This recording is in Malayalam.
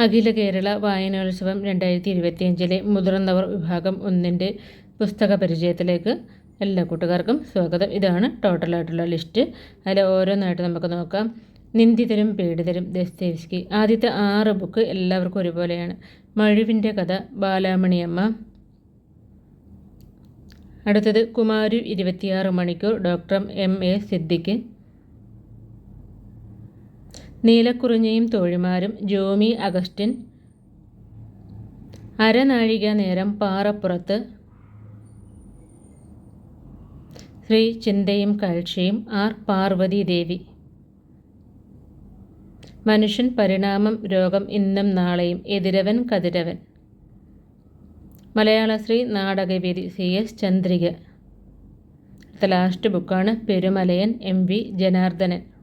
അഖില കേരള വായനോത്സവം രണ്ടായിരത്തി ഇരുപത്തിയഞ്ചിലെ മുതിർന്നവർ വിഭാഗം ഒന്നിന്റെ പുസ്തക പരിചയത്തിലേക്ക് എല്ലാ കൂട്ടുകാർക്കും സ്വാഗതം. ഇതാണ് ടോട്ടലായിട്ടുള്ള ലിസ്റ്റ് അതിൽ ഓരോന്നായിട്ട് നമുക്ക് നോക്കാം. നിന്ദിതരും പീഡിതരും ദസ്തേവ്സ്കി. ആദ്യത്തെ ആറ് ബുക്ക് എല്ലാവർക്കും ഒരുപോലെയാണ്. മഴുവിന്റെ കഥ ബാലാമണിയമ്മ. അടുത്തത് കുമാരു ഇരുപത്തിയാറ് മണിക്കൂർ ഡോക്ടർ എം എ സിദ്ദിഖ്. നീലക്കുറിഞ്ഞയും തോഴിമാരും ജോമി അഗസ്റ്റിൻ അരനാഴിക നേരം പാറപ്പുറത്ത് ശ്രീ ചിന്തയും കാഴ്ചയും ആർ പാർവതി ദേവി. മനുഷ്യൻ പരിണാമം രോഗം ഇന്നും നാളെയും എതിരവൻ കതിരവൻ. മലയാളശ്രീ നാടകവേദി സി എസ് ചന്ദ്രിക. ലാസ്റ്റ് ബുക്കാണ് പെരുമലയൻ എം വി ജനാർദ്ദനൻ.